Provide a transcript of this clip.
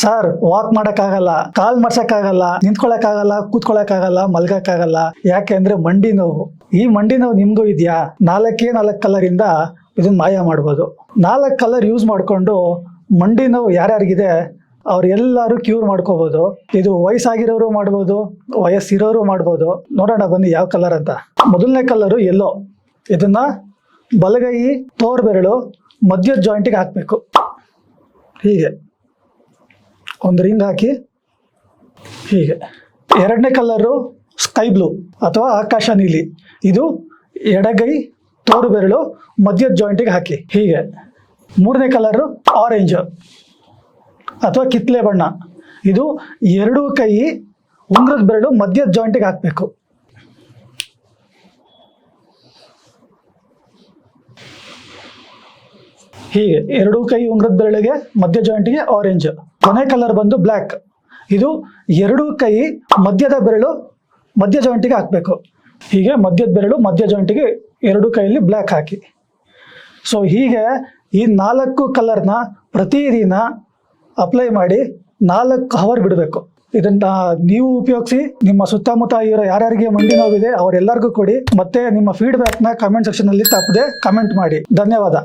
Sir walk ಮಾಡಕ್ಕಾಗಲ್ಲ, ಕಾಲ್ ಮಾಡ್ಸಕ್ಕಾಗಲ್ಲ, ನಿಂತ್ಕೊಳಕ್ಕಾಗಲ್ಲ, ಕೂತ್ಕೊಳಕ್ಕಾಗಲ್ಲ, ಮಲ್ಗಕ್ಕಾಗಲ್ಲ. ಯಾಕೆ ಅಂದ್ರೆ ಮಂಡಿ ನೋವು. ಈ ಮಂಡಿ ನೋವು ನಿಮ್ಗೂ ಇದೆಯಾ? ನಾಲ್ಕೇ ನಾಲ್ಕು ಕಲರಿಂದ ಇದನ್ನ ಮಾಯ ಮಾಡ್ಬೋದು. ನಾಲ್ಕು ಕಲರ್ ಯೂಸ್ ಮಾಡ್ಕೊಂಡು ಮಂಡಿ ನೋವು ಯಾರ್ಯಾರಿಗಿದೆ, ಅವ್ರೆಲ್ಲರೂ ಕ್ಯೂರ್ ಮಾಡ್ಕೋಬಹುದು ಇದು ವಯಸ್ಸಾಗಿರೋರು ಮಾಡ್ಬೋದು, ವಯಸ್ಸಿರೋರು ಮಾಡ್ಬೋದು. ನೋಡೋಣ ಬನ್ನಿ ಯಾವ ಕಲರ್ ಅಂತ. ಮೊದಲನೇ ಕಲರು ಎಲ್ಲೋ ಇದನ್ನ ಬಲಗೈ ತೋರ್ ಬೆರಳು ಮಧ್ಯದ ಜಾಯಿಂಟಿಗೆ ಹಾಕ್ಬೇಕು. ಹೀಗೆ. ಒಂದು ರಿಂಗ್ ಹಾಕಿ ಹೀಗೆ. ಎರಡನೇ ಕಲರು ಸ್ಕೈ ಬ್ಲೂ ಅಥವಾ ಆಕಾಶ ನೀಲಿ. ಇದು ಎಡಗೈ ತೋರು ಬೆರಳು ಮಧ್ಯದ ಜಾಯಿಂಟಿಗೆ ಹಾಕಿ. ಹೀಗೆ. ಮೂರನೇ ಕಲರು ಆರೆಂಜ್ ಅಥವಾ ಕಿತ್ಲೆ ಬಣ್ಣ. ಇದು ಎರಡೂ ಕೈ ಉಂಗ್ರದ ಬೆರಳು ಮಧ್ಯದ ಜಾಯಿಂಟಿಗೆ ಹಾಕಬೇಕು. ಹೀಗೆ ಎರಡೂ ಕೈ ಉಂಗ್ರದ ಬೆರಳಿಗೆ ಮಧ್ಯ ಜಾಯಿಂಟಿಗೆ ಆರೆಂಜ್ ಕೊನೆ ಕಲರ್ ಬಂದು ಬ್ಲ್ಯಾಕ್ ಇದು ಎರಡೂ ಕೈ ಮಧ್ಯದ ಬೆರಳು ಮಧ್ಯ ಜಾಯಿಂಟಿಗೆ ಹಾಕಬೇಕು. ಹೀಗೆ ಮಧ್ಯದ ಬೆರಳು ಮಧ್ಯ ಜಾಯಿಂಟಿಗೆ ಎರಡೂ ಕೈಯಲ್ಲಿ ಬ್ಲ್ಯಾಕ್ ಹಾಕಿ. ಸೊ ಹೀಗೆ ಈ ನಾಲ್ಕು ಕಲರ್ನ ಪ್ರತಿದಿನ ಅಪ್ಲೈ ಮಾಡಿ ನಾಲ್ಕು ಅವರ್ ಬಿಡಬೇಕು. ಇದನ್ನ ನೀವು ಉಪಯೋಗಿಸಿ, ನಿಮ್ಮ ಸುತ್ತಮುತ್ತ ಇರೋ ಯಾರ್ಯಾರಿಗೆ ಮಂಡಿ ನೋವಿದೆ ಅವರೆಲ್ಲರಿಗೂ ಕೊಡಿ. ಮತ್ತೆ ನಿಮ್ಮ ಫೀಡ್ಬ್ಯಾಕ್ನ ಕಮೆಂಟ್ ಸೆಕ್ಷನ್ ಅಲ್ಲಿ ತಪ್ಪದೆ ಕಮೆಂಟ್ ಮಾಡಿ. ಧನ್ಯವಾದ.